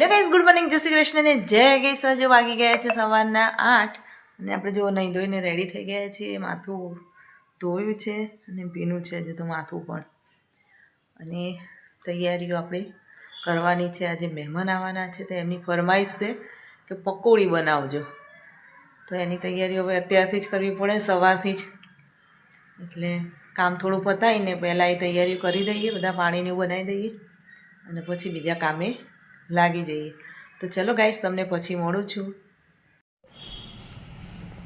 Hello guys good morning, જય શ્રી કૃષ્ણ ને. જય ગઈ સજો વાગી ગયા છે સવારના આઠ. અને આપણે જો નહીં ધોઈને રેડી થઈ ગયા છીએ, માથું ધોયું છે અને ભીનું છે હજુ તો માથું પણ. અને તૈયારીઓ આપણે કરવાની છે. આજે મહેમાન આવવાના છે તો એમની ફરમાઈશ છે કે પકોડી બનાવજો. તો એની તૈયારીઓ હવે અત્યારથી જ કરવી પડે, સવારથી જ. એટલે કામ થોડું પતાવીને પહેલાં એ તૈયારીઓ કરી દઈએ, બધા પાણીને એવું બનાવી દઈએ. અને પછી બીજા કામે લાગી જઈએ. તો ચલો ગાઈસ, તમને પછી મળું છું.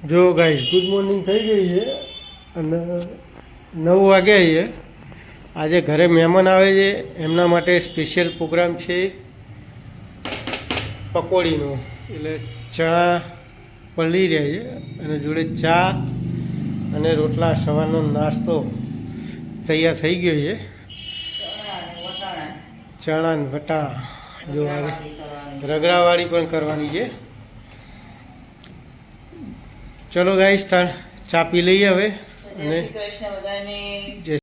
જો ગાઈસ, ગુડ મોર્નિંગ થઈ ગઈ છે અને નવ વાગ્યા છે. આજે ઘરે મહેમાન આવે છે. એમના માટે સ્પેશિયલ પ્રોગ્રામ છે પકોડીનો. એટલે ચણા પલળી રહ્યા છે અને જોડે ચા અને રોટલા સવારનો નાસ્તો તૈયાર થઈ ગયો છે. ચણા ને વટાણા. જો આવે રગડાવાળી પણ કરવાની છે. ચલો ગાઈશ તાણ ચા પી લઈએ હવે અને કૃષ્ણ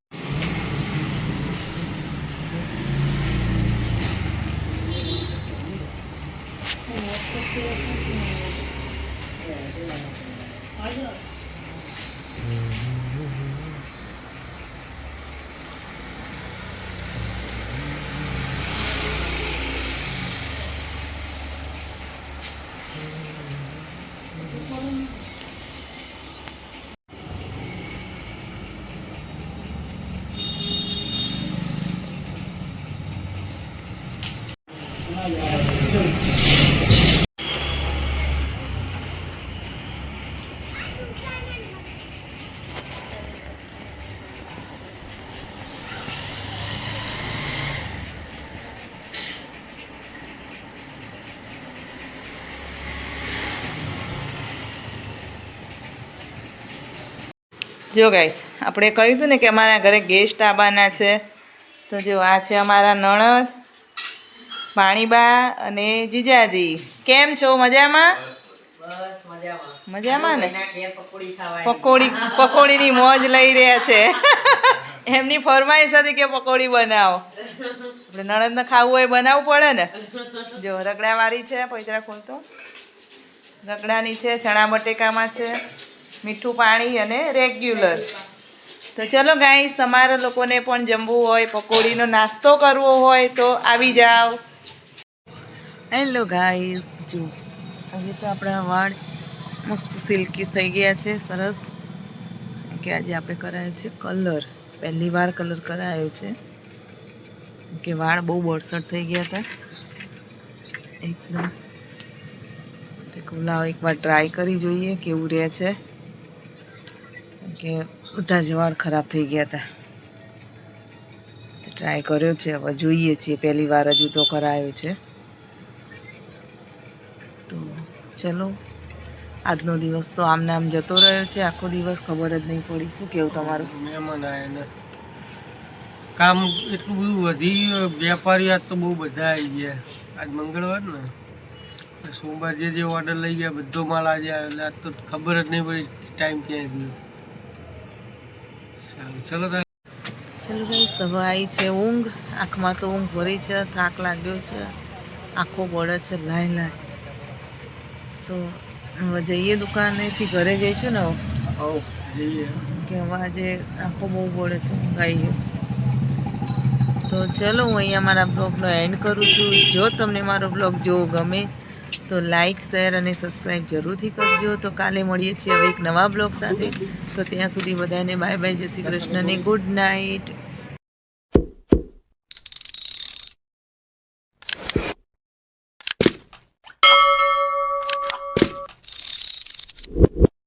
જે ગાઈસ આપણે કહ્યું હતું ને કે અમારા ઘરે ગેસ્ટ આવવાના છે. તો જો આ છે અમારા નણદ. પાણીબા અને જીજાજી. કેમ છો? મજામાં? મજામાં. ને? પકોડી પકોડીની મોજ લઈ રહ્યા છે. એમની ફરમાઈશ હતી કે પકોડી બનાવો. એટલે નણંદને ખાવું હોય બનાવવું પડે ને? જો રગડાવાળી છે પૈતરા ખોલતો રગડાની છે ચણા બટેકામાં છે મીઠું પાણી અને રેગ્યુલર. તો ચલો ગાઈસ તમારા લોકોને પણ જમવું હોય પકોડીનો નાસ્તો કરવો હોય તો આવી જાઓ. હેલો ગાઈસ જો હવે તો આપણા વાળ મસ્ત સિલ્કી થઈ ગયા છે, સરસ. કે આજે આપણે કરાયો છે કલર પહેલી વાર કલર કરાયો છે. કે વાળ બહુ બળસટ થઈ ગયા હતા. એકદમ. લાવો એકવાર ટ્રાય કરી જોઈએ કેવું રહે છે. કે બધા જ વાળ ખરાબ થઈ ગયા હતા. ટ્રાય કર્યો છે, હવે જોઈએ છીએ. પહેલી વાર હજુ તો કરાયો છે. તો ચલો. આજનો દિવસ તો આમને આમ જતો રહ્યો છે. આખો દિવસ ખબર જ નહીં પડી. શું કેવું તમારું? મહેમાન આવ્યા કામ એટલું બધું વધી વેપારી આજ તો બહુ બધા આવી ગયા. આજ મંગળવાર ને. સોમવાર જે જે ઓર્ડર લઈ ગયા બધો માલ આજે આવ્યો એટલે આજ તો ખબર જ નહીં પડી ટાઈમ ક્યાં ગયો. ચલો ચલો ભાઈ આવી છે ઊંઘ. આંખમાં તો ઊંઘ ભરી છે. થાક લાગ્યો છે. આંખો બળે છે. લાય લાય. તો હવે જઈએ દુકાનેથી ઘરે જઈશું ને જઈએ. કે હવે આજે આંખો બહુ બળે છે ગયો. તો ચલો હું અહીંયા મારા બ્લોગનો એન્ડ કરું છું. જો તમને મારો બ્લોગ જોવો ગમે તો લાઈક શેર અને સબસ્ક્રાઈબ જરૂરથી કરજો. તો કાલે મળીએ છીએ હવે એક નવા બ્લોગ સાથે. તો ત્યાં સુધી બધાને બાય બાય જય શ્રી કૃષ્ણને ગુડ નાઇટ.